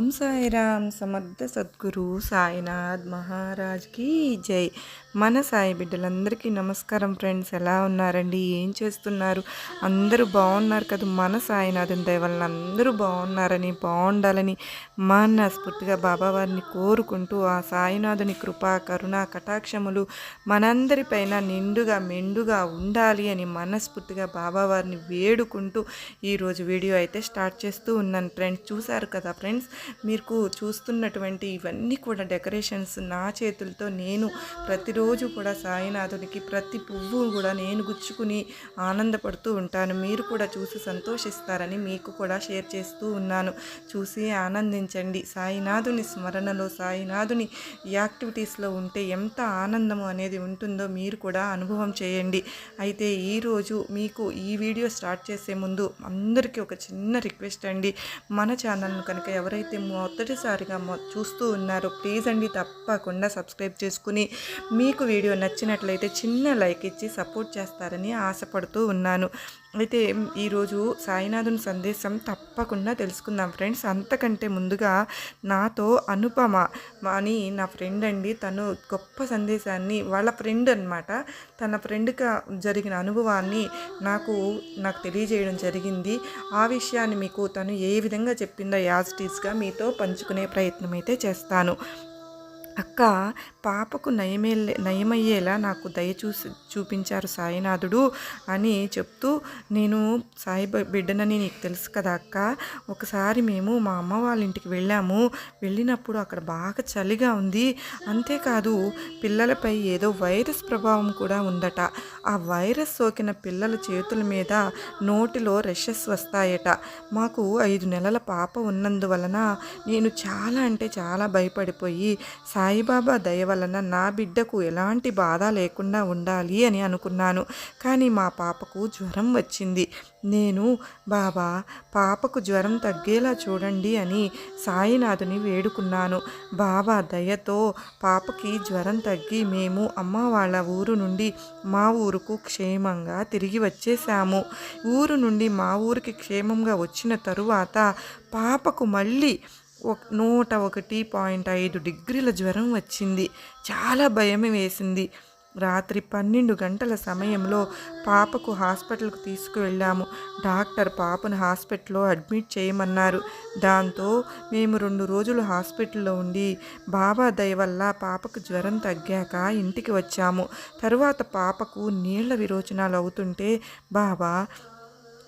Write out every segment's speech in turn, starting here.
ఓం సాయిరామ్ సమర్థ సద్గురు సాయినాథ్ మహారాజ్కి జై మన సాయి బిడ్డలందరికీ నమస్కారం ఫ్రెండ్స్. ఎలా ఉన్నారండి? ఏం చేస్తున్నారు? అందరూ బాగున్నారు కదా. మన సాయినాథన్ దయ అందరూ బాగున్నారని బాగుండాలని మనస్ఫూర్తిగా బాబావారిని కోరుకుంటూ ఆ సాయినాథుని కృపా కరుణ కటాక్షములు మనందరిపైన నిండుగా మెండుగా ఉండాలి అని మనస్ఫూర్తిగా బాబావారిని వేడుకుంటూ ఈరోజు వీడియో అయితే స్టార్ట్ చేస్తూ ఉన్నాను ఫ్రెండ్స్. చూశారు కదా ఫ్రెండ్స్? మీకు చూస్తున్నటువంటి ఇవన్నీ కూడా డెకరేషన్స్ నా చేతులతో నేను ప్రతిరోజు కూడా సాయినాథుడికి ప్రతి పువ్వు కూడా నేను గుచ్చుకుని ఆనందపడుతూ ఉంటాను. మీరు కూడా చూసి సంతోషిస్తారని మీకు కూడా షేర్ చేస్తూ ఉన్నాను. చూసి ఆనందించండి. సాయినాథుని స్మరణలో సాయినాథుని యాక్టివిటీస్లో ఉంటే ఎంత ఆనందము అనేది ఉంటుందో మీరు కూడా అనుభవం చేయండి. అయితే ఈరోజు మీకు ఈ వీడియో స్టార్ట్ చేసే ముందు అందరికీ ఒక చిన్న రిక్వెస్ట్ అండి. మన ఛానల్ను కనుక ఎవరైతే మొదటిసారిగా చూస్తూ ఉన్నారో ప్లీజ్ అండి తప్పకుండా సబ్స్క్రైబ్ చేసుకుని మీకు వీడియో నచ్చినట్లయితే చిన్న లైక్ ఇచ్చి సపోర్ట్ చేస్తారని ఆశపడుతూ ఉన్నాను. అయితే ఈరోజు సాయినాథుని సందేశం తప్పకుండా తెలుసుకుందాం ఫ్రెండ్స్. అంతకంటే ముందుగా నాతో అనుపమ అని నా ఫ్రెండ్ అండి. తను గొప్ప సందేశాన్ని వాళ్ళ ఫ్రెండ్ అనమాట తన ఫ్రెండ్గా జరిగిన అనుభవాన్ని నాకు నాకు తెలియజేయడం జరిగింది. ఆ విషయాన్ని మీకు తను ఏ విధంగా చెప్పిందో యాజ్ టీస్గా మీతో పంచుకునే ప్రయత్నం అయితే చేస్తాను. అక్క పాపకు నయమే నయమయ్యేలా నాకు దయ చూసి చూపించారు సాయినాథుడు అని చెప్తూ నేను సాయి బిడ్డనని నీకు తెలుసు కదా అక్క. ఒకసారి మేము మా అమ్మ వాళ్ళ ఇంటికి వెళ్ళాము. వెళ్ళినప్పుడు అక్కడ బాగా చలిగా ఉంది. అంతేకాదు పిల్లలపై ఏదో వైరస్ ప్రభావం కూడా ఉందట. ఆ వైరస్ సోకిన పిల్లల చేతుల మీద నోటిలో రెషెస్ వస్తాయట. మాకు ఐదు నెలల పాప ఉన్నందువలన నేను చాలా అంటే చాలా భయపడిపోయి సాయిబాబా దయ వలన నా బిడ్డకు ఎలాంటి బాధ లేకుండా ఉండాలి అని అనుకున్నాను. కానీ మా పాపకు జ్వరం వచ్చింది. నేను బాబా పాపకు జ్వరం తగ్గేలా చూడండి అని సాయినాథుని వేడుకున్నాను. బాబా దయతో పాపకి జ్వరం తగ్గి మేము అమ్మ వాళ్ళ ఊరు నుండి మా ఊరుకు క్షేమంగా తిరిగి వచ్చేసాము ఊరు నుండి మా ఊరికి క్షేమంగా వచ్చిన తరువాత పాపకు మళ్ళీ నూట ఒకటి పాయింట్ ఐదు డిగ్రీల జ్వరం వచ్చింది. చాలా భయం వేసింది. రాత్రి పన్నెండు గంటల సమయంలో పాపకు హాస్పిటల్కు తీసుకువెళ్ళాము. డాక్టర్ పాపను హాస్పిటల్లో అడ్మిట్ చేయమన్నారు. దాంతో మేము రెండు రోజులు హాస్పిటల్లో ఉండి బాబా దయ వల్ల పాపకు జ్వరం తగ్గాక ఇంటికి వచ్చాము. తరువాత పాపకు నీళ్ళ విరోచనాలు అవుతుంటే బాబా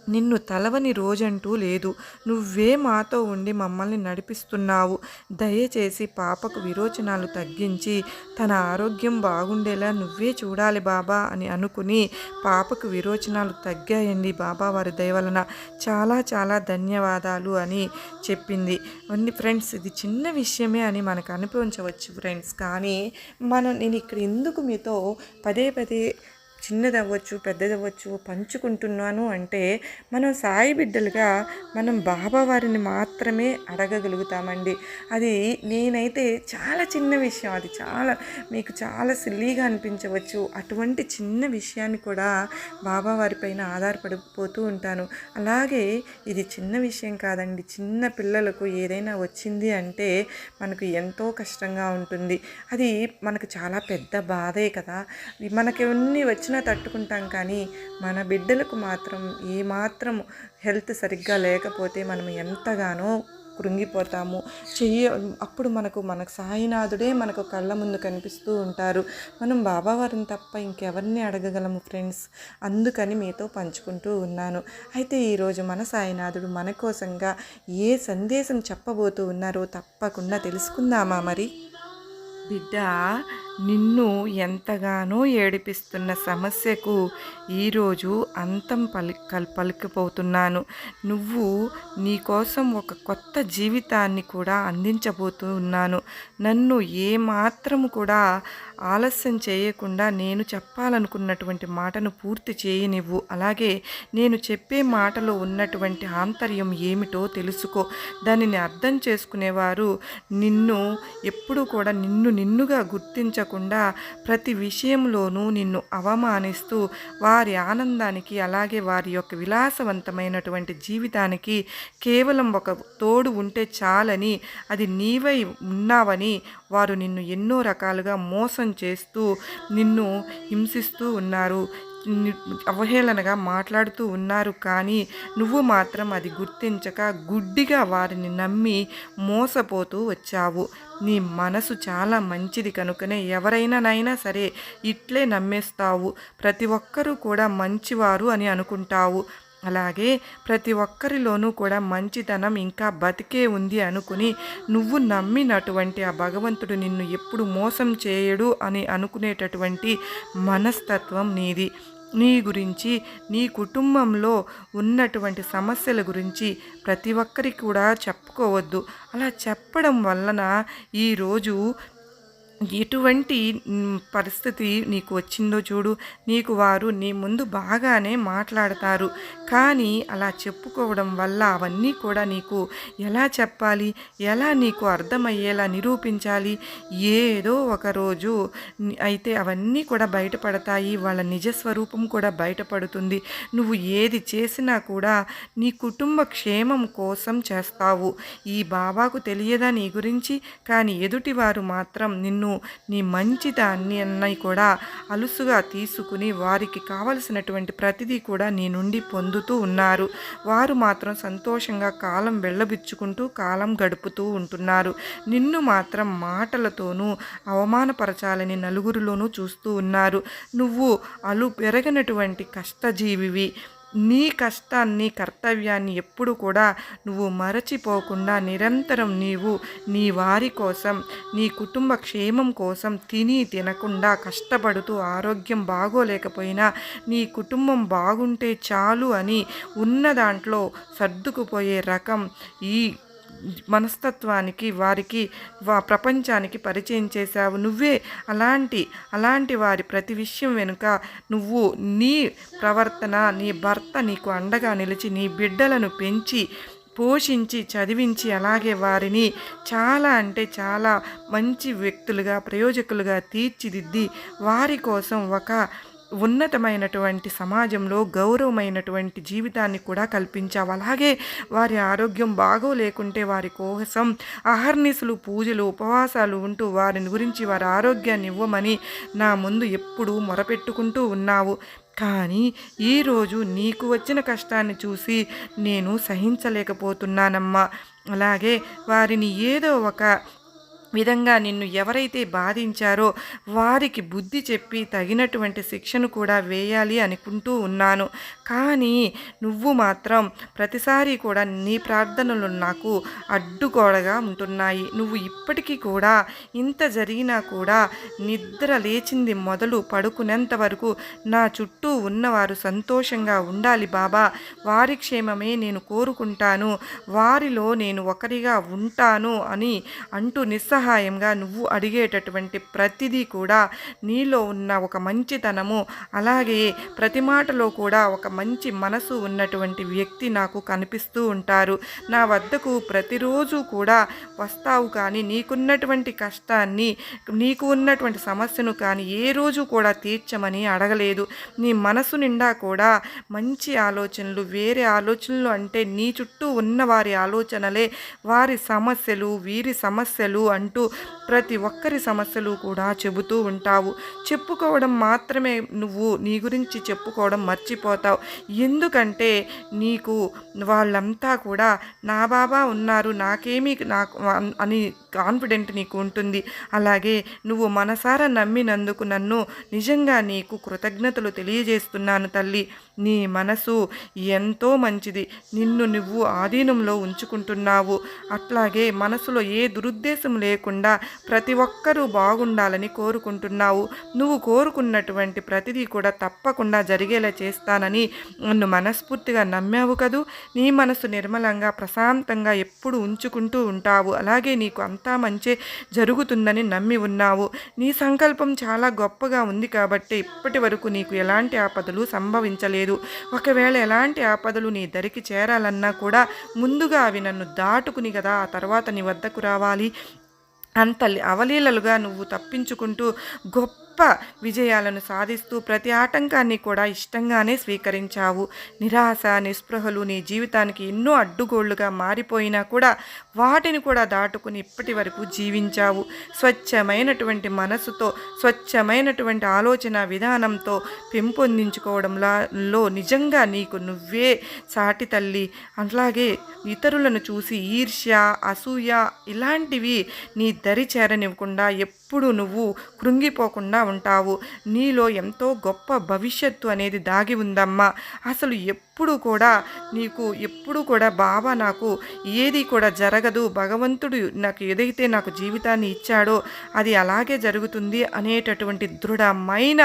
నిన్ను తలవని రోజంటూ లేదు. నువ్వే మాతో ఉండి మమ్మల్ని నడిపిస్తున్నావు. దయచేసి పాపకు విరోచనాలు తగ్గించి తన ఆరోగ్యం బాగుండేలా నువ్వే చూడాలి బాబా అని అనుకుని పాపకు విరోచనాలు తగ్గాయండి బాబా వారి దయవలన చాలా చాలా ధన్యవాదాలు అని చెప్పింది. అన్ని ఫ్రెండ్స్ ఇది చిన్న విషయమే అని మనకు అనిపించవచ్చు ఫ్రెండ్స్. కానీ మనం నేను ఇక్కడ ఎందుకు మీతో పదే పదే చిన్నది అవ్వచ్చు పెద్దది అవ్వచ్చు పంచుకుంటున్నాను అంటే మనం సాయి బిడ్డలుగా మనం బాబా వారిని మాత్రమే అడగగలుగుతామండి. అది నేనైతే చాలా చిన్న విషయం. అది చాలా మీకు చాలా సిల్లీగా అనిపించవచ్చు. అటువంటి చిన్న విషయాన్ని కూడా బాబా వారిపైన ఆధారపడిపోతూ ఉంటాను. అలాగే ఇది చిన్న విషయం కాదండి. చిన్న పిల్లలకు ఏదైనా వచ్చింది అంటే మనకు ఎంతో కష్టంగా ఉంటుంది. అది మనకు చాలా పెద్ద బాధే కదా. మనకి ఎన్ని వచ్చిన తట్టుకుంటాం కానీ మన బిడ్డలకు మాత్రం ఏమాత్రం హెల్త్ సరిగ్గా లేకపోతే మనం ఎంతగానో కృంగిపోతాము. చెయ్య అప్పుడు మనకు మనకు సాయినాథుడే మనకు కళ్ళ ముందు కనిపిస్తూ ఉంటారు. మనం బాబావారిని తప్ప ఇంకెవరిని అడగగలము ఫ్రెండ్స్? అందుకని మీతో పంచుకుంటూ ఉన్నాను. అయితే ఈరోజు మన సాయినాథుడు మన కోసంగా ఏ సందేశం చెప్పబోతూ ఉన్నారో తప్పకుండా తెలుసుకుందామా మరి? బిడ్డ నిన్ను ఎంతగానో ఏడిపిస్తున్న సమస్యకు ఈరోజు అంతం పలి కల్ పలికిపోతున్నాను. నువ్వు నీకోసం ఒక కొత్త జీవితాన్ని కూడా అందించబోతూ ఉన్నాను నన్ను ఏమాత్రము కూడా ఆలస్యం చేయకుండా నేను చెప్పాలనుకున్నటువంటి మాటను పూర్తి చేయనివ్వు. అలాగే నేను చెప్పే మాటలో ఉన్నటువంటి ఆంతర్యం ఏమిటో తెలుసుకో. దానిని అర్థం చేసుకునేవారు నిన్ను ఎప్పుడూ కూడా నిన్ను నిన్నుగా గుర్తించ గుర్తించకుండా ప్రతి విషయంలోనూ నిన్ను అవమానిస్తూ వారి ఆనందానికి అలాగే వారి యొక్క విలాసవంతమైనటువంటి జీవితానికి కేవలం ఒక తోడు ఉంటే చాలని అది నీవై ఉన్నావని వారు నిన్ను ఎన్నో రకాలుగా మోసం చేస్తూ నిన్ను హింసిస్తూ ఉన్నారు. అవహేళనగా మాట్లాడుతూ ఉన్నారు. కానీ నువ్వు మాత్రం అది గుర్తించక గుడ్డిగా వారిని నమ్మి మోసపోతూ వచ్చావు. నీ మనసు చాలా మంచిది కనుకనే ఎవరైనానైనా సరే ఇట్లే నమ్మేస్తావు. ప్రతి ఒక్కరూ కూడా మంచివారు అని అనుకుంటావు. అలాగే ప్రతి ఒక్కరిలోనూ కూడా మంచితనం ఇంకా బతికే ఉంది అనుకుని నువ్వు నమ్మినటువంటి ఆ భగవంతుడు నిన్ను ఎప్పుడు మోసం చేయడు అని అనుకునేటటువంటి మనస్తత్వం నీది. నీ గురించి నీ కుటుంబంలో ఉన్నటువంటి సమస్యల గురించి ప్రతి ఒక్కరికి కూడా చెప్పుకోవద్దు. అలా చెప్పడం వలన ఈరోజు ఎటువంటి పరిస్థితి నీకు వచ్చిందో చూడు. నీకు వారు నీ ముందు బాగానే మాట్లాడతారు. కానీ అలా చెప్పుకోవడం వల్ల అవన్నీ కూడా నీకు ఎలా చెప్పాలి? ఎలా నీకు అర్థమయ్యేలా నిరూపించాలి? ఏదో ఒకరోజు అయితే అవన్నీ కూడా బయటపడతాయి. వాళ్ళ నిజస్వరూపం కూడా బయటపడుతుంది. నువ్వు ఏది చేసినా కూడా నీ కుటుంబ క్షేమం కోసం చేస్తావు. ఈ బాబాకు తెలియదా నీ గురించి? కానీ ఎదుటివారు మాత్రం నిన్ను నీ మంచిదాన్ని అన్నీ కూడా అలుసుగా తీసుకుని వారికి కావలసినటువంటి ప్రతిదీ కూడా నీ నుండి పొందుతూ ఉన్నారు. వారు మాత్రం సంతోషంగా కాలం వెళ్ళబిచ్చుకుంటూ కాలం గడుపుతూ ఉంటున్నారు. నిన్ను మాత్రం మాటలతోనూ అవమానపరచాలని నలుగురిలోనూ చూస్తూ ఉన్నారు. నువ్వు అలు పెరగనటువంటి కష్టజీవివి. నీ కష్టాన్ని కర్తవ్యాన్ని ఎప్పుడు కూడా నువ్వు మరచిపోకుండా నిరంతరం నీవు నీ వారి కోసం నీ కుటుంబ క్షేమం కోసం తిని తినకుండా కష్టపడుతూ ఆరోగ్యం బాగోలేకపోయినా నీ కుటుంబం బాగుంటే చాలు అని ఉన్న దాంట్లో సర్దుకుపోయే రకం ఈ మనస్తత్వానికి వారికి వా ప్రపంచానికి పరిచయం చేశావు. నువ్వే అలాంటి అలాంటి వారి ప్రతి విషయం వెనుక నువ్వు నీ ప్రవర్తన నీ భర్త నీకు అండగా నిలిచి నీ బిడ్డలను పెంచి పోషించి చదివించి అలాగే వారిని చాలా అంటే చాలా మంచి వ్యక్తులుగా ప్రయోజకులుగా తీర్చిదిద్ది వారి కోసం ఒక ఉన్నతమైనటువంటి సమాజంలో గౌరవమైనటువంటి జీవితాన్ని కూడా కల్పించావు. అలాగే వారి ఆరోగ్యం బాగోలేకుంటే వారి కోసం అహర్నిసులు పూజలు ఉపవాసాలు ఉంటూ వారిని గురించి వారి ఆరోగ్యాన్ని ఇవ్వమని నా ముందు ఎప్పుడూ మొరపెట్టుకుంటూ ఉన్నావు. కానీ ఈరోజు నీకు వచ్చిన కష్టాన్ని చూసి నేను సహించలేకపోతున్నానమ్మా. అలాగే వారిని ఏదో ఒక విధంగా నిన్ను ఎవరైతే బాధించారో వారికి బుద్ధి చెప్పి తగినటువంటి శిక్షను కూడా వేయాలి అనుకుంటూ ఉన్నాను. కానీ నువ్వు మాత్రం ప్రతిసారి కూడా నీ ప్రార్థనలు నాకు అడ్డుగోడగా ఉంటున్నాయి. నువ్వు ఇప్పటికీ కూడా ఇంత జరిగినా కూడా నిద్ర లేచింది మొదలు పడుకునేంత వరకు నా చుట్టూ ఉన్నవారు సంతోషంగా ఉండాలి బాబా. వారి క్షేమమే నేను కోరుకుంటాను. వారిలో నేను ఒకరిగా ఉంటాను అని అంటూ నిస్సహాయంగా నువ్వు అడిగేటటువంటి ప్రతిదీ కూడా నీలో ఉన్న ఒక మంచితనము అలాగే ప్రతి మాటలో కూడా ఒక మంచి మనసు ఉన్నటువంటి వ్యక్తి నాకు కనిపిస్తూ ఉంటారు. నా వద్దకు ప్రతిరోజు కూడా వస్తావు కానీ నీకున్నటువంటి కష్టాన్ని నీకు ఉన్నటువంటి సమస్యను కానీ ఏ రోజు కూడా తీర్చమని అడగలేదు. నీ మనసు నిండా కూడా మంచి ఆలోచనలు వేరే ఆలోచనలు అంటే నీ చుట్టూ ఉన్న వారి ఆలోచనలే వారి సమస్యలు వీరి సమస్యలు అంటూ ప్రతి ఒక్కరి సమస్యలు కూడా చెబుతూ ఉంటావు. చెప్పుకోవడం మాత్రమే నువ్వు నీ గురించి చెప్పుకోవడం మర్చిపోతావు. ఎందుకంటే నీకు వాళ్ళంతా కూడా నా బాబా ఉన్నారు నాకేమీ నాకు అని కాన్ఫిడెంట్ నీకు ఉంటుంది. అలాగే నువ్వు మనసారా నమ్మినందుకు నన్ను నిజంగా నీకు కృతజ్ఞతలు తెలియజేస్తున్నాను తల్లి. నీ మనసు ఎంతో మంచిది. నిన్ను నువ్వు ఆధీనంలో ఉంచుకుంటున్నావు. అట్లాగే మనసులో ఏ దురుద్దేశం లేకుండా ప్రతి ఒక్కరూ బాగుండాలని కోరుకుంటున్నావు. నువ్వు కోరుకున్నటువంటి ప్రతిదీ కూడా తప్పకుండా జరిగేలా చేస్తానని నన్ను మనస్ఫూర్తిగా నమ్మావు కదూ. నీ మనసు నిర్మలంగా ప్రశాంతంగా ఎప్పుడు ఉంచుకుంటూ ఉంటావు. అలాగే నీకు అంతా మంచే జరుగుతుందని నమ్మి ఉన్నావు. నీ సంకల్పం చాలా గొప్పగా ఉంది కాబట్టి ఇప్పటి వరకు నీకు ఎలాంటి ఆపదలు సంభవించలేదు. లేదు ఒకవేళ ఎలాంటి ఆపదలు నీ దరికి చేరాలన్నా కూడా ముందుగా అవి నన్ను దాటుకుని కదా ఆ తర్వాత నీ వద్దకు రావాలి. అంత అవలీలలుగా నువ్వు తప్పించుకుంటూ గొప్ప గొప్ప విజయాలను సాధిస్తూ ప్రతి ఆటంకాన్ని కూడా ఇష్టంగానే స్వీకరించావు. నిరాశ నిస్పృహలు నీ జీవితానికి ఎన్నో అడ్డుగోళ్ళుగా మారిపోయినా కూడా వాటిని కూడా దాటుకుని ఇప్పటి వరకు జీవించావు. స్వచ్ఛమైనటువంటి మనసుతో స్వచ్ఛమైనటువంటి ఆలోచన విధానంతో పెంపొందించుకోవడంలో నిజంగా నీకు నువ్వే సాటి తల్లి. అట్లాగే ఇతరులను చూసి ఈర్ష్య అసూయ ఇలాంటివి నీ దరి చేరనివ్వకుండా ఎప్పుడు ఎప్పుడు నువ్వు కృంగిపోకుండా ఉంటావు. నీలో ఎంతో గొప్ప భవిష్యత్తు అనేది దాగి ఉందమ్మా. అసలు ఎప్పుడు కూడా నీకు ఎప్పుడు కూడా బాబా నాకు ఏది కూడా జరగదు. భగవంతుడు నాకు ఏదైతే నాకు జీవితాన్ని ఇచ్చాడో అది అలాగే జరుగుతుంది అనేటటువంటి దృఢమైన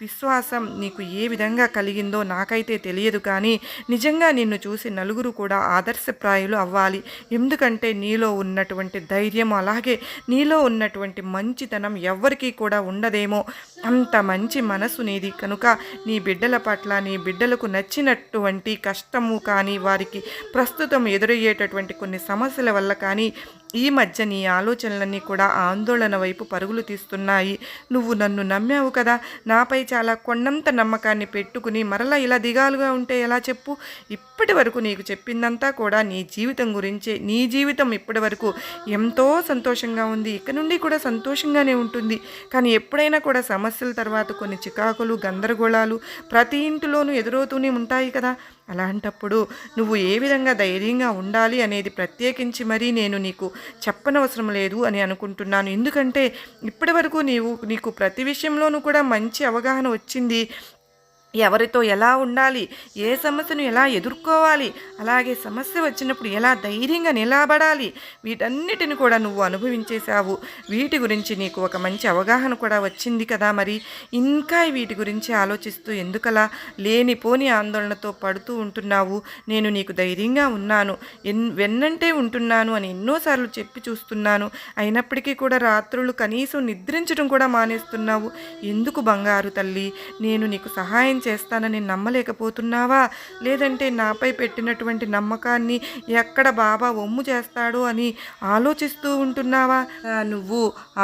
విశ్వాసం నీకు ఏ విధంగా కలిగిందో నాకైతే తెలియదు కానీ నిజంగా నిన్ను చూసి నలుగురు కూడా ఆదర్శప్రాయులు అవ్వాలి. ఎందుకంటే నీలో ఉన్నటువంటి ధైర్యం అలాగే నీలో ఉన్నటువంటి మంచి మంచితనం ఎవ్వరికీ కూడా ఉండదేమో. అంత మంచి మనసు నీది కనుక నీ బిడ్డల పట్ల నీ బిడ్డలకు నచ్చినటువంటి కష్టము కానీ వారికి ప్రస్తుతం ఎదురయ్యేటటువంటి కొన్ని సమస్యల వల్ల కానీ ఈ మధ్య నీ ఆలోచనలన్నీ కూడా ఆందోళన వైపు పరుగులు తీస్తున్నాయి. నువ్వు నన్ను నమ్మావు కదా. నాపై చాలా కొండంత నమ్మకాన్ని పెట్టుకుని మరలా ఇలా దిగాలుగా ఉంటే ఎలా చెప్పు? ఇప్పటి వరకు నీకు చెప్పిందంతా కూడా నీ జీవితం గురించే. నీ జీవితం ఇప్పటి వరకు ఎంతో సంతోషంగా ఉంది. ఇక నుండి కూడా సంతోషంగానే ఉంటుంది. కానీ ఎప్పుడైనా కూడా సమస్యల తర్వాత కొన్ని చికాకులు గందరగోళాలు ప్రతి ఇంటిలోనూ ఎదురవుతూనే ఉంటాయి కదా. అలాంటప్పుడు నువ్వు ఏ విధంగా ధైర్యంగా ఉండాలి అనేది ప్రత్యేకించి మరీ నేను నీకు చెప్పనవసరం లేదు అని అనుకుంటున్నాను. ఎందుకంటే ఇప్పటి వరకు నీవు నీకు ప్రతి విషయంలోనూ కూడా మంచి అవగాహన వచ్చింది. ఎవరితో ఎలా ఉండాలి? ఏ సమస్యను ఎలా ఎదుర్కోవాలి? అలాగే సమస్య వచ్చినప్పుడు ఎలా ధైర్యంగా నిలబడాలి? వీటన్నిటిని కూడా నువ్వు అనుభవించేశావు. వీటి గురించి నీకు ఒక మంచి అవగాహన కూడా వచ్చింది కదా మరి. ఇంకా వీటి గురించి ఆలోచిస్తూ ఎందుకలా లేనిపోని ఆందోళనతో పడుతూ ఉంటున్నావు? నేను నీకు ధైర్యంగా ఉన్నాను. ఎన్ వెన్నంటే ఉంటున్నాను అని ఎన్నోసార్లు చెప్పి చూస్తున్నాను. అయినప్పటికీ కూడా రాత్రులు కనీసం నిద్రించడం కూడా మానేస్తున్నావు. ఎందుకు బంగారు తల్లి? నేను నీకు సహాయం చేస్తానని నమ్మలేకపోతున్నావా? లేదంటే నాపై పెట్టినటువంటి నమ్మకాన్ని ఎక్కడ బాబా ఒమ్ము చేస్తాడు అని ఆలోచిస్తూ ఉంటున్నావా? నువ్వు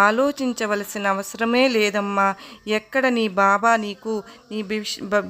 ఆలోచించవలసిన అవసరమే లేదమ్మా. ఎక్కడ నీ బాబా నీకు నీ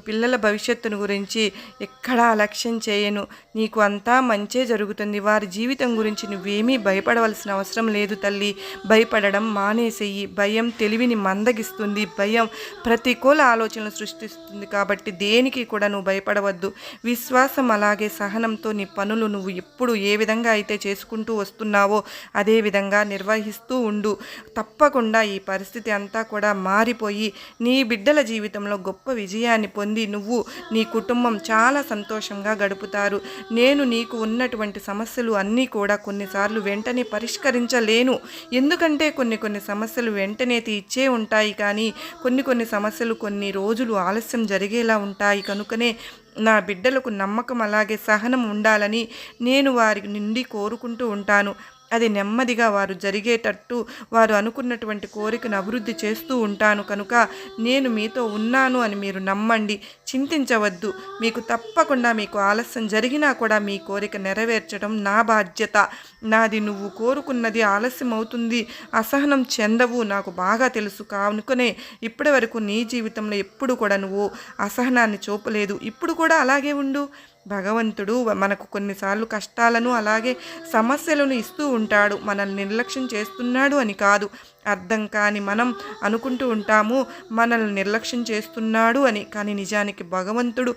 పిల్లల భవిష్యత్తును గురించి ఎక్కడా లక్ష్యం చేయను. నీకు అంతా మంచే జరుగుతుంది. వారి జీవితం గురించి నువ్వేమీ భయపడవలసిన అవసరం లేదు తల్లి. భయపడడం మానేసేయి. భయం తెలివిని మందగిస్తుంది. భయం ప్రతికూల ఆలోచనలు సృష్టిస్తుంది కాబట్టి దేనికి కూడా నువ్వు భయపడవద్దు. విశ్వాసం అలాగే సహనంతో నీ పనులు నువ్వు ఎప్పుడు ఏ విధంగా అయితే చేసుకుంటూ వస్తున్నావో అదే విధంగా నిర్వహిస్తూ ఉండు. తప్పకుండా ఈ పరిస్థితి అంతా కూడా మారిపోయి నీ బిడ్డల జీవితంలో గొప్ప విజయాన్ని పొంది నువ్వు నీ కుటుంబం చాలా సంతోషంగా గడుపుతారు. నేను నీకు ఉన్నటువంటి సమస్యలు అన్నీ కూడా కొన్నిసార్లు వెంటనే పరిష్కరించలేను. ఎందుకంటే కొన్ని కొన్ని సమస్యలు వెంటనే తీర్చే ఉంటాయి కానీ కొన్ని కొన్ని సమస్యలు కొన్ని రోజులు ఆలస్యం జరిగి జరిగేలా ఉంటాయి. కనుకనే నా బిడ్డలకు నమ్మకం అలాగే సహనం ఉండాలని నేను వారి నుండి కోరుకుంటూ ఉంటాను. అది నెమ్మదిగా వారు జరిగేటట్టు వారు అనుకున్నటువంటి కోరికను అభివృద్ధి చేస్తూ ఉంటాను. కనుక నేను మీతో ఉన్నాను అని మీరు నమ్మండి. చింతించవద్దు. మీకు తప్పకుండా మీకు ఆలస్యం జరిగినా కూడా మీ కోరిక నెరవేర్చడం నా బాధ్యత. నాది నువ్వు కోరుకున్నది ఆలస్యం అవుతుంది. అసహనం చెందవు. నాకు బాగా తెలుసు. కానుకనే ఇప్పటి వరకు నీ జీవితంలో ఎప్పుడు కూడా నువ్వు అసహనాన్ని చూపలేదు. ఇప్పుడు కూడా అలాగే ఉండు. భగవంతుడు మనకు కొన్నిసార్లు కష్టాలను అలాగే సమస్యలను ఇస్తూ ఉంటాడు మనల్ని నిర్లక్ష్యం చేస్తున్నాడు అని కాదు. అర్థం కాని మనం అనుకుంటూ ఉంటాము మనల్ని నిర్లక్ష్యం చేస్తున్నాడు అని. కానీ నిజానికి భగవంతుడు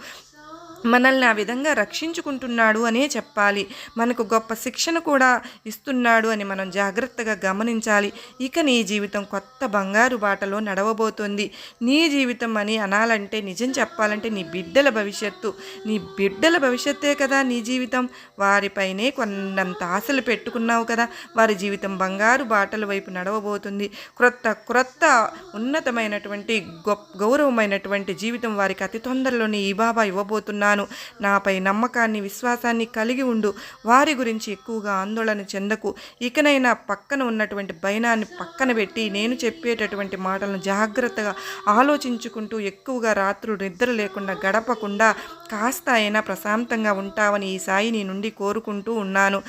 మనల్ని ఆ విధంగా రక్షించుకుంటున్నాడు అనే చెప్పాలి. మనకు గొప్ప శిక్షణ కూడా ఇస్తున్నాడు అని మనం జాగ్రత్తగా గమనించాలి. ఇక నీ జీవితం కొత్త బంగారు బాటలో నడవబోతుంది. నీ జీవితం అని అనాలంటే నిజం చెప్పాలంటే నీ బిడ్డల భవిష్యత్తు. నీ బిడ్డల భవిష్యత్తే కదా నీ జీవితం. వారిపైనే కొన్నంత ఆశలు పెట్టుకున్నావు కదా. వారి జీవితం బంగారు బాటల వైపు నడవబోతుంది. క్రొత్త క్రొత్త ఉన్నతమైనటువంటి గొప్ప గౌరవమైనటువంటి జీవితం వారికి అతి తొందరలోనే ఈ బాబా ఇవ్వబోతున్నారు. ఉన్నాను నాపై నమ్మకాన్ని విశ్వాసాన్ని కలిగి ఉండు. వారి గురించి ఎక్కువగా ఆందోళన చెందకు. ఇకనైనా పక్కన ఉన్నటువంటి భయనాన్ని పక్కన పెట్టి నేను చెప్పేటటువంటి మాటలను జాగ్రత్తగా ఆలోచించుకుంటూ ఎక్కువగా రాత్రులు నిద్ర లేకుండా గడపకుండా కాస్త అయినా ప్రశాంతంగా ఉంటావని ఈ సాయి నీ నుండి కోరుకుంటూ ఉన్నాను.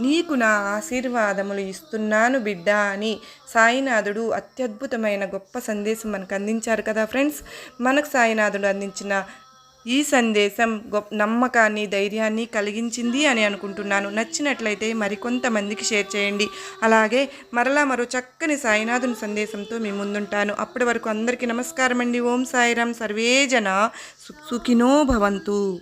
నీకు నా ఆశీర్వాదములు ఇస్తున్నాను బిడ్డ అని సాయినాథుడు అత్యద్భుతమైన గొప్ప సందేశం మనకు అందించారు కదా ఫ్రెండ్స్. మనకు సాయినాథుడు అందించిన ఈ సందేశం గొప్ప నమ్మకాన్ని ధైర్యాన్ని కలిగించింది అని అనుకుంటున్నాను. నచ్చినట్లయితే మరికొంతమందికి షేర్ చేయండి. అలాగే మరలా మరో చక్కని సాయినాథుని సందేశంతో మీ ముందుంటాను. అప్పటి వరకు అందరికీ నమస్కారం అండి ఓం సాయిరాం సర్వేజన సు- సుఖినో భవంతు.